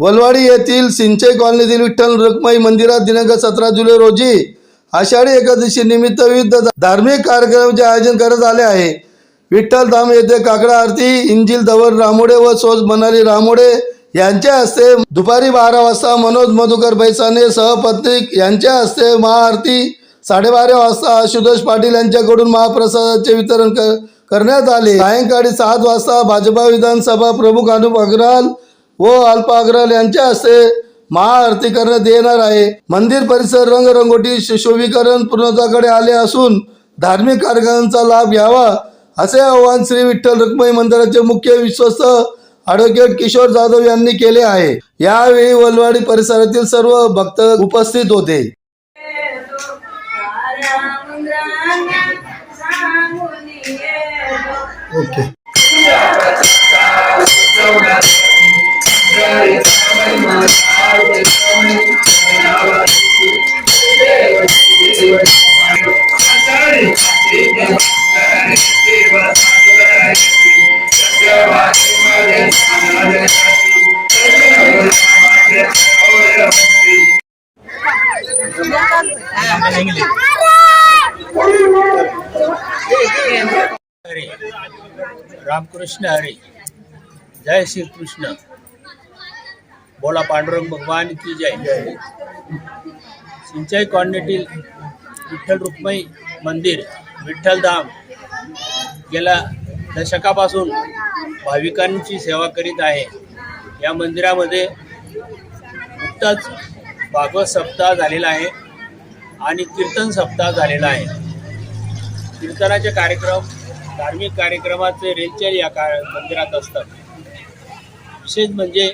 वलवाडी येथील सिंचे कॉलनीतील विठ्ठल रुक्माई मंदिरात दिनांक सतरा जुलै रोजी आषाढी एकादशी निमित्त विविध धार्मिक कार्यक्रमाचे आयोजन करण्यात आले आहे. विठ्ठल धाम येथे काकडा आरती इंजिल धवन रामोडे व सोज मनाली रामोडे यांच्या हस्ते दुपारी बारा वाजता मनोज मधुकर बैसाने सहपत्निक यांच्या हस्ते महाआरती साडेबारा वाजता आशुतोष पाटील यांच्याकडून महाप्रसादाचे वितरण कर करण्यात आले. सायंकाळी सात वाजता भाजपा विधानसभा प्रमुख अनुप अग्रवाल व अल्पा अग्रवाल यांच्या हस्ते महाआरती करण्यात येणार आहे. मंदिर परिसर रंगरंगोटी सुशोभीकरण पूर्णताकडे आले असून धार्मिक कार्यक्रमांचा लाभ घ्यावा असे आवाहन श्री विठ्ठल रुक्माई मंदिराचे मुख्य विश्वस्त ॲडव्होकेट किशोर जाधव यांनी केले आहे. यावेळी वलवाडी परिसरातील सर्व भक्त उपस्थित होते. रामकृष्ण हरे. जय श्री कृष्ण बोला पांडुरंग भगवान की जय. सिंचाई कॉलनीतील विठ्ठल रुक्मई मंदिर विठ्ठलधाम गेल्या दशकापासून भाविकांची सेवा करीत आहे. या मंदिरामध्ये नुकताच भागवत सप्ताह झालेला आहे. आणि कीर्तन सप्ताह झालेला आहे. कीर्तनाचे कार्यक्रम धार्मिक कार्यक्रमाचे रेलचेल या का मंदिरात असतात. विशेष म्हणजे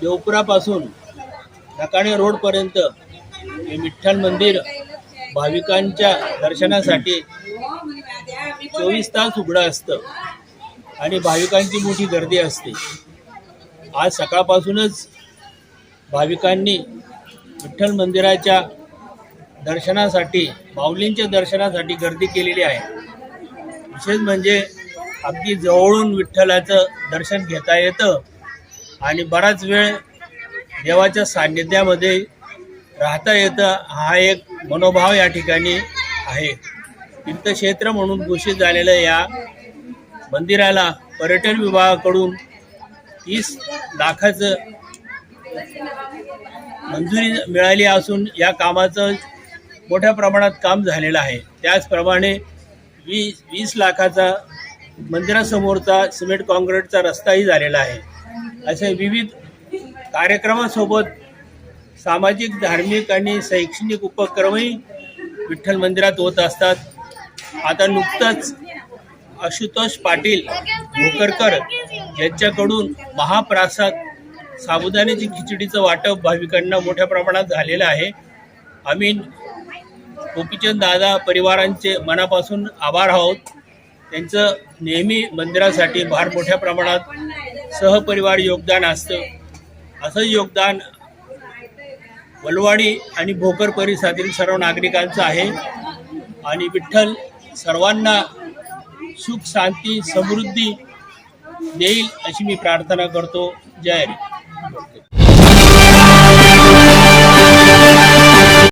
देवपुरापासून नकाणे रोडपर्यंत हे विठ्ठल मंदिर भाविकांच्या दर्शनासाठी चोवीस तास उघडं असतं आणि भाविकांची मोठी गर्दी असते. आज सकाळपासूनच भाविकांनी विठ्ठल मंदिराच्या दर्शनासाठी माऊलींच्या दर्शनासाठी गर्दी केलेली आहे. विशेष म्हणजे अगदी जवळून विठ्ठलाचं दर्शन घेता येतं आणि बराच वेळ देवाच्या सान्निध्यामध्ये राहता येतं हा एक मनोभाव या ठिकाणी आहे. तीर्थक्षेत्र म्हणून घोषित झालेलं या मंदिराला पर्यटन विभागाकडून तीस लाखाचं मंजुरी मिळाली असून या कामाचं मोठ्या प्रमाणात काम झालेलं आहे. त्याचप्रमाणे वीस वीस लाखाचा मंदिरासमोरचा सिमेंट काँक्रीटचा रस्ताही झालेला आहे. असे विविध कार्यक्रमासोबत सामाजिक धार्मिक आणि शैक्षणिक उपक्रमही विठ्ठल मंदिरात होत असतात. आता नुकतंच आशुतोष पाटील भोकरकर यांच्याकडून महाप्रासाद साबुदाण्याची खिचडीचं वाटप भाविकांना मोठ्या प्रमाणात झालेलं आहे. आम्ही गोपीचंद दादा परिवारांचे मनापासून आभार आहोत. त्यांचं नेहमी मंदिरासाठी फार मोठ्या प्रमाणात सहपरिवार योगदान असतं. असं योगदान वलवाडी आणि भोकर परिसरातील सर्व नागरिकांचं आहे. आणि विठ्ठल सर्वांना सुख शांती समृद्धी देईल अशी मी प्रार्थना करतो. जय हरी.